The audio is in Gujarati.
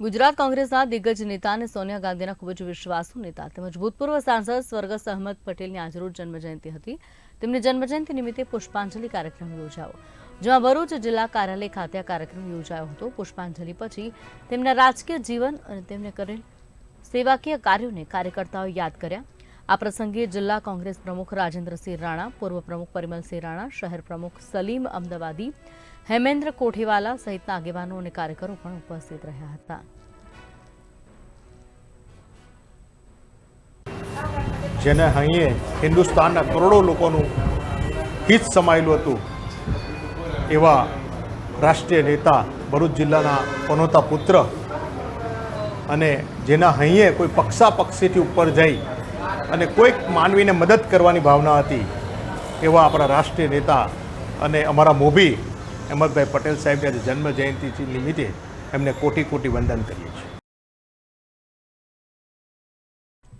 ગુજરાત કોંગ્રેસના દિગ્ગજ નેતા અને સોનિયા ગાંધીના ખૂબ જ વિશ્વાસુ નેતા તેમજ ભૂતપૂર્વ સાંસદ સ્વર્ગસ્થ અહમદ પટેલની આજરોજ જન્મજયંતિ હતી. તેમની જન્મજયંતિ નિમિત્તે પુષ્પાંજલિ કાર્યક્રમ યોજાયો. જેમાં ભરૂચ જિલ્લા કાર્યાલય ખાતે આ કાર્યક્રમ યોજાયો હતો. પુષ્પાંજલિ પછી તેમના રાજકીય જીવન અને તેમને કરેલ સેવાકીય કાર્યોને કાર્યકર્તાઓએ યાદ કર્યા. આ પ્રસંગે જિલ્લા કોંગ્રેસ પ્રમુખ રાજેન્દ્રસિંહ રાણા, પૂર્વ પ્રમુખ પરિમલસિંહ રાણા, શહેર પ્રમુખ સલીમ અમદાવાદી, હેમેન્દ્ર કોઠીવાલા સહિતના આગેવાનો અને કાર્યકરો પણ ઉપસ્થિત રહ્યા હતા. જેને હૈયે હિન્દુસ્તાનના કરોડો લોકોનું હિત સમાયેલું હતું, એવા રાષ્ટ્રીય નેતા ભરૂચ જિલ્લાના પનોતા પુત્ર અને જેના હૈયે કોઈ પક્ષાપક્ષીથી ઉપર જઈ અને કોઈક માનવીને મદદ કરવાની ભાવના હતી એવા આપણા રાષ્ટ્રીય નેતા અને અમારા મોભી, અહેમદભાઈ પટેલ સાહેબની આજે જન્મ જયંતિ નિમિત્તે એમને કોટી કોટી વંદન કરીએ